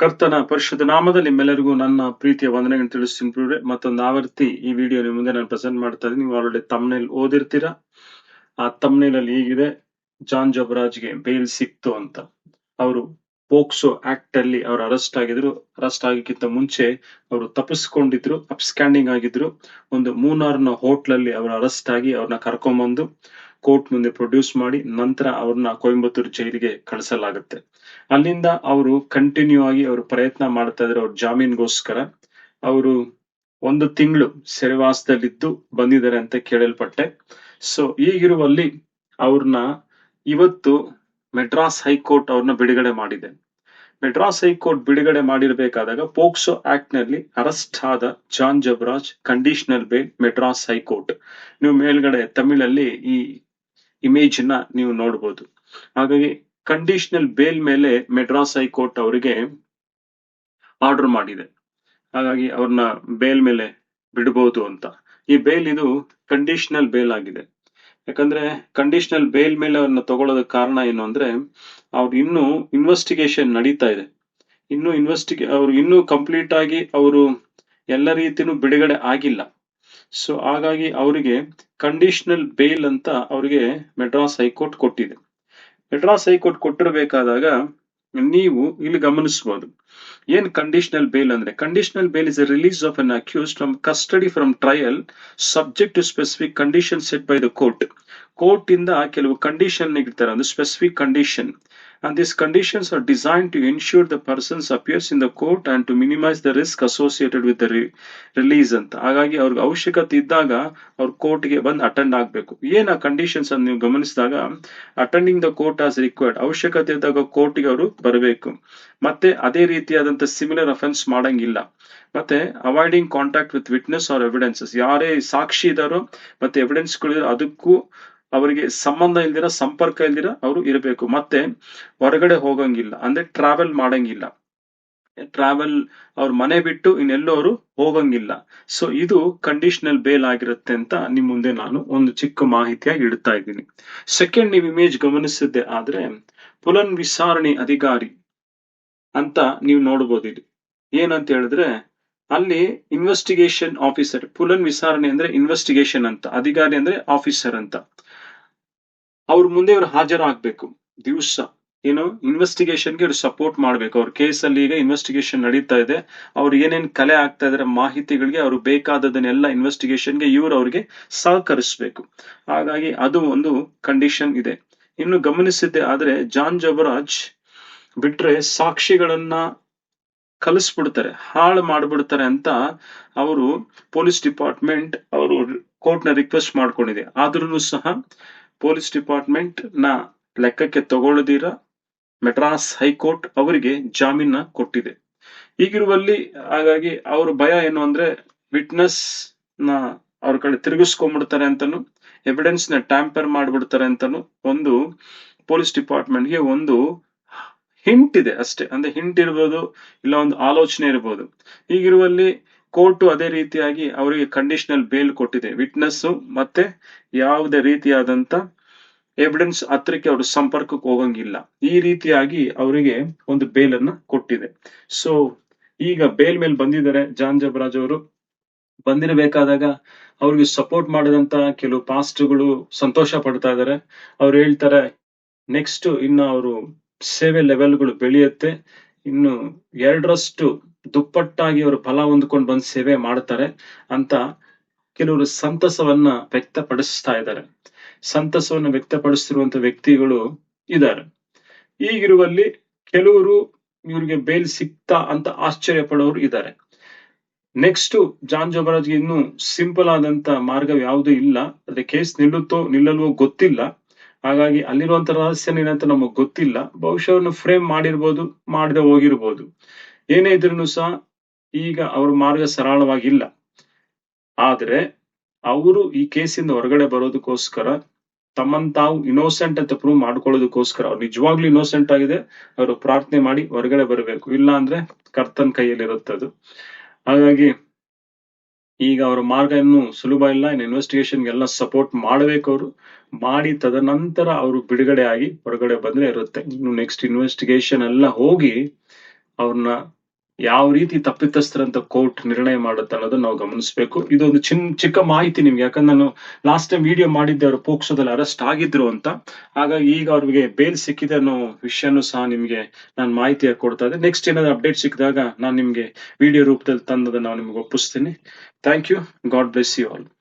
ಕರ್ತನ ಪರಿಶುದ್ಧ ನಾಮದಲ್ಲಿ ನಿಮ್ಮೆಲ್ಲರಿಗೂ ನನ್ನ ಪ್ರೀತಿಯ ವಂದನೆಗಳನ್ನು ತಿಳಿಸ್ತೀನಿ. ಮತ್ತೊಂದು ಆವರ್ತಿ ಈ ವಿಡಿಯೋ ನಿಮ್ಮ ಮುಂದೆ ನಾನು ಪ್ರೆಸೆಂಟ್ ಮಾಡ್ತಾ ಇದ್ದೀನಿ. ನೀವು ಆಲ್ರೆಡಿ ತಮ್ನೇಲ್ ಓದಿರ್ತೀರಾ? ಆ ತಮ್ನೇಲ್ ಅಲ್ಲಿ ಹೀಗಿದೆ, ಜಾನ್ ಜಬರಾಜ್ಗೆ ಬೇಲ್ ಸಿಕ್ತು ಅಂತ. ಅವರು ಪೋಕ್ಸೋ ಆಕ್ಟ್ ಅಲ್ಲಿ ಅವರು ಅರೆಸ್ಟ್ ಆಗಿದ್ರು. ಅರೆಸ್ಟ್ ಆಗಕ್ಕಿಂತ ಮುಂಚೆ ಅವರು ತಪ್ಪಿಸ್ಕೊಂಡಿದ್ರು ಅಪ್ಸ್ಕ್ಯಾಂಡಿಂಗ್ ಆಗಿದ್ರು. ಒಂದು ಮೂನಾರ್ನ ಹೋಟ್ಲಲ್ಲಿ ಅವರು ಅರೆಸ್ಟ್ ಆಗಿ ಅವ್ರನ್ನ ಕರ್ಕೊಂಡ್ಬಂದು ಕೋರ್ಟ್ ಮುಂದೆ ಪ್ರೊಡ್ಯೂಸ್ ಮಾಡಿ ನಂತರ ಅವ್ರನ್ನ ಕೊಯಂಬತ್ತೂರು ಜೈಲಿಗೆ ಕಳಿಸಲಾಗುತ್ತೆ. ಅಲ್ಲಿಂದ ಅವರು ಕಂಟಿನ್ಯೂ ಆಗಿ ಅವರು ಪ್ರಯತ್ನ ಮಾಡ್ತಾ ಇದ್ರು ಅವ್ರ ಜಾಮೀನ್ಗೋಸ್ಕರ. ಅವರು ಒಂದು ತಿಂಗಳು ಸೆರೆವಾಸದಲ್ಲಿದ್ದು ಬಂದಿದ್ದಾರೆ ಅಂತ ಕೇಳಲ್ಪಟ್ಟೆ. ಸೊ ಈಗಿರುವಲ್ಲಿ ಅವ್ರನ್ನ ಇವತ್ತು ಮೆಡ್ರಾಸ್ ಹೈಕೋರ್ಟ್ ಅವ್ರನ್ನ ಬಿಡುಗಡೆ ಮಾಡಿದೆ. ಮೆಡ್ರಾಸ್ ಹೈಕೋರ್ಟ್ ಬಿಡುಗಡೆ ಮಾಡಿರ್ಬೇಕಾದಾಗ ಪೋಕ್ಸೋ ಆಕ್ಟ್ನಲ್ಲಿ ಅರೆಸ್ಟ್ ಆದ John Jebaraj conditional bail Madras high court. ನೀವು ಮೇಲ್ಗಡೆ ತಮಿಳಲ್ಲಿ ಈ ಇಮೇಜ್ನ ನೀವು ನೋಡಬಹುದು ಹಾಗಾಗಿ ಕಂಡೀಷನಲ್ ಬೇಲ್ ಮೇಲೆ ಮೆಡ್ರಾಸ್ ಹೈಕೋರ್ಟ್ ಅವರಿಗೆ ಆರ್ಡರ್ ಮಾಡಿದೆ. ಹಾಗಾಗಿ ಅವ್ರನ್ನ ಬೇಲ್ ಮೇಲೆ ಬಿಡಬಹುದು ಅಂತ. ಈ ಬೇಲ್ ಇದು ಕಂಡೀಷನಲ್ ಬೇಲ್ ಆಗಿದೆ. ಯಾಕಂದ್ರೆ ಕಂಡೀಷನಲ್ ಬೇಲ್ ಮೇಲೆ ಅವ್ರನ್ನ ತಗೊಳ್ಳೋದಕ್ಕೆ ಕಾರಣ ಏನು ಅಂದ್ರೆ, ಅವ್ರು ಇನ್ನೂ ಇನ್ವೆಸ್ಟಿಗೇಷನ್ ನಡೀತಾ ಇದೆ. ಇನ್ನು ಇನ್ವೆಸ್ಟಿಗೇ ಅವ್ರು ಇನ್ನೂ ಕಂಪ್ಲೀಟ್ ಆಗಿ ಅವರು ಎಲ್ಲ ರೀತಿನೂ ಬಿಡುಗಡೆ ಆಗಿಲ್ಲ. ಸೊ ಹಾಗಾಗಿ ಅವರಿಗೆ ಕಂಡೀಷನಲ್ ಬೇಲ್ ಅಂತ ಅವರಿಗೆ ಮೆಡ್ರಾಸ್ ಹೈಕೋರ್ಟ್ ಕೊಟ್ಟಿದೆ. ಮೆಡ್ರಾಸ್ ಹೈಕೋರ್ಟ್ ಕೊಟ್ಟಿರಬೇಕಾದಾಗ ನೀವು ಇಲ್ಲಿ ಗಮನಿಸಬಹುದು ಏನ್ ಕಂಡೀಷನಲ್ ಬೇಲ್ ಅಂದ್ರೆ? Conditional bail is release of an accused from custody from trial subject to specific condition set by the court court ಇಂದ ಕೆಲವು ಕಂಡೀಷನ್ ಇರ್ತಾರೆ ಅಂದ್ರೆ specific condition and these conditions are designed to ensure the person's appears in the court and to minimize the risk associated with the re- release ಅಂತ. ಹಾಗಾಗಿ ಅವ್ರಿಗೆ ಅವಶ್ಯಕತೆ ಇದ್ದಾಗ ಅವ್ರು ಕೋರ್ಟ್ಗೆ ಬಂದು ಅಟೆಂಡ್ ಆಗ್ಬೇಕು. ಏನ್ ಆ ಕಂಡೀಷನ್ಸ್ ಅನ್ನು ನೀವು ಗಮನಿಸಿದಾಗ attending the court as required ಅವಶ್ಯಕತೆ ಇದ್ದಾಗ ಕೋರ್ಟ್ಗೆ ಅವರು ಬರಬೇಕು. ಮತ್ತೆ ಅದೇ ರೀತಿಯಾದಂಥ ಸಿಮಿಲರ್ ಅಫೆನ್ಸ್ ಮಾಡಂಗಿಲ್ಲ. ಮತ್ತೆ avoiding contact with witness or evidences ಯಾರೇ ಸಾಕ್ಷಿ ಇದಾರೋ, ಮತ್ತೆ ಎವಿಡೆನ್ಸ್ಗಳಿರೋ ಅದಕ್ಕೂ ಅವರಿಗೆ ಸಂಬಂಧ ಇಲ್ದಿರ, ಸಂಪರ್ಕ ಇಲ್ದಿರ ಅವರು ಇರಬೇಕು. ಮತ್ತೆ ಹೊರಗಡೆ ಹೋಗಂಗಿಲ್ಲ. ಅಂದ್ರೆ ಟ್ರಾವೆಲ್ ಮಾಡಂಗಿಲ್ಲ. ಟ್ರಾವೆಲ್ ಅವ್ರ ಮನೆ ಬಿಟ್ಟು ಇನ್ನೆಲ್ಲೋ ಅವರು ಹೋಗಂಗಿಲ್ಲ. ಸೊ ಇದು ಕಂಡೀಷನಲ್ ಬೇಲ್ ಆಗಿರುತ್ತೆ ಅಂತ ನಿಮ್ ಮುಂದೆ ನಾನು ಒಂದು ಚಿಕ್ಕ ಮಾಹಿತಿಯಾಗಿ ಇಡ್ತಾ ಇದ್ದೀನಿ. ಸೆಕೆಂಡ್ ನೀವು ಇಮೇಜ್ ಗಮನಿಸಿದ್ದೆ ಆದ್ರೆ ಪುಲನ್ ವಿಚಾರಣೆ ಅಧಿಕಾರಿ ಅಂತ ನೀವು ನೋಡಬಹುದು ಇಲ್ಲಿ ಏನಂತ ಹೇಳಿದ್ರೆ ಅಲ್ಲಿ ಇನ್ವೆಸ್ಟಿಗೇಷನ್ ಆಫೀಸರ್ ಪುಲನ್ ವಿಚಾರಣೆ ಅಂದ್ರೆ ಇನ್ವೆಸ್ಟಿಗೇಷನ್ ಅಂತ, ಅಧಿಕಾರಿ ಅಂದ್ರೆ ಆಫೀಸರ್ ಅಂತ. ಅವ್ರ ಮುಂದೆ ಇವ್ರು ಹಾಜರಾಗ್ಬೇಕು. ದಿವಸ ಏನು ಇನ್ವೆಸ್ಟಿಗೇಷನ್ಗೆ ಇವ್ರು ಸಪೋರ್ಟ್ ಮಾಡ್ಬೇಕು. ಅವ್ರ ಕೇಸಲ್ಲಿ ಈಗ ಇನ್ವೆಸ್ಟಿಗೇಷನ್ ನಡೀತಾ ಇದೆ. ಅವ್ರು ಏನೇನ್ ಕಲೆ ಆಗ್ತಾ ಇದಾರೆ, ಮಾಹಿತಿಗಳಿಗೆ ಅವ್ರು ಬೇಕಾದದನ್ನೆಲ್ಲ ಇನ್ವೆಸ್ಟಿಗೇಷನ್ಗೆ ಇವ್ರು ಅವ್ರಿಗೆ ಸಹಕರಿಸ್ಬೇಕು. ಹಾಗಾಗಿ ಅದು ಒಂದು ಕಂಡೀಷನ್ ಇದೆ. ಇನ್ನು ಗಮನಿಸಿದ್ದೆ ಆದ್ರೆ ಜಾನ್ ಜಬರಾಜ್ ಬಿಟ್ರೆ ಸಾಕ್ಷಿಗಳನ್ನ ಕಲಿಸ್ಬಿಡ್ತಾರೆ, ಹಾಳು ಮಾಡ್ಬಿಡ್ತಾರೆ ಅಂತ ಅವರು ಪೊಲೀಸ್ ಡಿಪಾರ್ಟ್ಮೆಂಟ್ ಅವರು ಕೋರ್ಟ್ನ ರಿಕ್ವೆಸ್ಟ್ ಮಾಡ್ಕೊಂಡಿದೆ. ಆದ್ರೂ ಸಹ ಪೊಲೀಸ್ ಡಿಪಾರ್ಟ್ಮೆಂಟ್ನ ಲೆಕ್ಕಕ್ಕೆ ತಗೊಳ್ಳದಿರ ಮೆಡ್ರಾಸ್ ಹೈಕೋರ್ಟ್ ಅವರಿಗೆ ಜಾಮೀನ ಕೊಟ್ಟಿದೆ. ಈಗಿರುವಲ್ಲಿ ಹಾಗಾಗಿ ಅವ್ರ ಭಯ ಏನು ಅಂದ್ರೆ ವಿಟ್ನೆಸ್ನ ಅವ್ರ ಕಡೆ ತಿರುಗಿಸ್ಕೊಂಡ್ಬಿಡ್ತಾರೆ ಅಂತಾನು ಎವಿಡೆನ್ಸ್ನ ಟ್ಯಾಂಪರ್ ಮಾಡ್ಬಿಡ್ತಾರೆ ಅಂತಾನು ಒಂದು ಪೊಲೀಸ್ ಡಿಪಾರ್ಟ್ಮೆಂಟ್ಗೆ ಒಂದು ಹಿಂಟ್ ಇದೆ ಅಷ್ಟೇ. ಅಂದ್ರೆ ಹಿಂಟ್ ಇರ್ಬೋದು, ಇಲ್ಲ ಒಂದು ಆಲೋಚನೆ ಇರ್ಬೋದು. ಈಗಿರುವಲ್ಲಿ ಕೋರ್ಟ್ ಅದೇ ರೀತಿಯಾಗಿ ಅವರಿಗೆ ಕಂಡೀಷನಲ್ ಬೇಲ್ ಕೊಟ್ಟಿದೆ. ವಿಟ್ನೆಸ್ ಮತ್ತೆ ಯಾವುದೇ ರೀತಿಯಾದಂತ ಎವಿಡೆನ್ಸ್ ಹತ್ರಕ್ಕೆ ಅವರು ಸಂಪರ್ಕಕ್ಕೆ ಹೋಗಂಗಿಲ್ಲ. ಈ ರೀತಿಯಾಗಿ ಅವರಿಗೆ ಒಂದು ಬೇಲ್ ಅನ್ನ ಕೊಟ್ಟಿದೆ. ಸೊ ಈಗ ಬೇಲ್ ಮೇಲೆ ಬಂದಿದ್ದಾರೆ ಜಾನ್ ಜಬರಾಜ್ ಅವರು. ಬಂದಿರಬೇಕಾದಾಗ ಅವ್ರಿಗೆ ಸಪೋರ್ಟ್ ಮಾಡಿದಂತ ಕೆಲವು ಪಾಸ್ಟ್ಗಳು ಸಂತೋಷ ಪಡ್ತಾ ಇದಾರೆ. ಅವ್ರು ಹೇಳ್ತಾರೆ ನೆಕ್ಸ್ಟ್ ಇನ್ನು ಅವರು ಸೇವೆ ಲೆವೆಲ್ಗಳು ಬೆಳೆಯುತ್ತೆ. ಇನ್ನು ಎರಡರಷ್ಟು ದುಪ್ಪಟ್ಟಾಗಿ ಅವರು ಫಲ ಹೊಂದ್ಕೊಂಡು ಬಂದು ಸೇವೆ ಮಾಡ್ತಾರೆ ಅಂತ ಕೆಲವರು ಸಂತಸವನ್ನ ವ್ಯಕ್ತಪಡಿಸ್ತಾ ಇದ್ದಾರೆ. ಸಂತಸವನ್ನ ವ್ಯಕ್ತಪಡಿಸ್ತಿರುವಂತ ವ್ಯಕ್ತಿಗಳು ಇದ್ದಾರೆ. ಈಗಿರುವಲ್ಲಿ ಕೆಲವರು ಇವ್ರಿಗೆ ಬೇಲ್ ಸಿಕ್ತಾ ಅಂತ ಆಶ್ಚರ್ಯ ಪಡೋರು ಇದ್ದಾರೆ. ನೆಕ್ಸ್ಟ್ ಜಾನ್ ಜಬರಾಜ್ಗೆ ಇನ್ನು ಸಿಂಪಲ್ ಆದಂತ ಮಾರ್ಗ ಯಾವುದೂ ಇಲ್ಲ. ಅದೇ ಕೇಸ್ ನಿಲ್ಲುತ್ತೋ, ನಿಲ್ಲಲ್ವೋ ಗೊತ್ತಿಲ್ಲ. ಹಾಗಾಗಿ ಅಲ್ಲಿರುವಂತ ರಹಸ್ಯ ಏನಂತ ನಮಗ್ ಗೊತ್ತಿಲ್ಲ. ಬಹುಶಃ ಫ್ರೇಮ್ ಮಾಡಿರ್ಬೋದು, ಮಾಡದೆ ಹೋಗಿರ್ಬೋದು. ಏನೇ ಇದ್ರೂ ಸಹ ಈಗ ಅವ್ರ ಮಾರ್ಗ ಸರಳವಾಗಿಲ್ಲ. ಆದ್ರೆ ಅವರು ಈ ಕೇಸಿಂದ ಹೊರಗಡೆ ಬರೋದಕ್ಕೋಸ್ಕರ ತಮ್ಮನ್ ತಾವು ಇನೋಸೆಂಟ್ ಅಂತ ಪ್ರೂವ್ ಮಾಡ್ಕೊಳ್ಳೋದಕ್ಕೋಸ್ಕರ ಅವ್ರು ನಿಜವಾಗ್ಲೂ ಇನೋಸೆಂಟ್ ಆಗಿದೆ, ಅವರು ಪ್ರಾರ್ಥನೆ ಮಾಡಿ ಹೊರಗಡೆ ಬರಬೇಕು. ಇಲ್ಲ ಅಂದ್ರೆ ಕರ್ತನ್ ಕೈಯಲ್ಲಿ ಅದು. ಹಾಗಾಗಿ ಈಗ ಅವರ ಮಾರ್ಗ ಇನ್ನು ಸುಲಭ ಇಲ್ಲ, ಇನ್ನು ಇನ್ವೆಸ್ಟಿಗೇಷನ್ ಎಲ್ಲ ಸಪೋರ್ಟ್ ಮಾಡ್ಬೇಕು ಅವರು. ಮಾಡಿ ತದನಂತರ ಅವರು ಬಿಡುಗಡೆ ಆಗಿ ಹೊರಗಡೆ ಬಂದ್ರೆ ಇರುತ್ತೆ. ಇನ್ನು ನೆಕ್ಸ್ಟ್ ಇನ್ವೆಸ್ಟಿಗೇಷನ್ ಎಲ್ಲ ಹೋಗಿ ಅವ್ರನ್ನ ಯಾವ ರೀತಿ ತಪ್ಪಿತಸ್ಥರಂತ ಕೋರ್ಟ್ ನಿರ್ಣಯ ಮಾಡುತ್ತೆ ಅನ್ನೋದನ್ನ ನಾವು ಗಮನಿಸಬೇಕು. ಇದೊಂದು ಚಿನ್, ಚಿಕ್ಕ ಮಾಹಿತಿ ನಿಮ್ಗೆ, ಯಾಕಂದ್ರೆ ನಾನು ಲಾಸ್ಟ್ ಟೈಮ್ ವಿಡಿಯೋ ಮಾಡಿದ್ದೆ ಅವರು ಪೋಕ್ಸೋದಲ್ಲಿ ಅರೆಸ್ಟ್ ಆಗಿದ್ರು ಅಂತ. ಹಾಗಾಗಿ ಈಗ ಅವ್ರಿಗೆ ಬೇಲ್ ಸಿಕ್ಕಿದೆ ಅನ್ನೋ ವಿಷಯನೂ ಸಹ ನಿಮ್ಗೆ ನಾನು ಮಾಹಿತಿ ಕೊಡ್ತಾ ಇದ್ದೆ. ನೆಕ್ಸ್ಟ್ ಏನಾದ್ರು ಅಪ್ಡೇಟ್ ಸಿಕ್ಕಿದಾಗ ನಾನು ನಿಮ್ಗೆ ವಿಡಿಯೋ ರೂಪದಲ್ಲಿ ತಂದದನ್ನ ನಿಮ್ಗೆ ಒಪ್ಪಿಸ್ತೀನಿ. Thank you God bless you all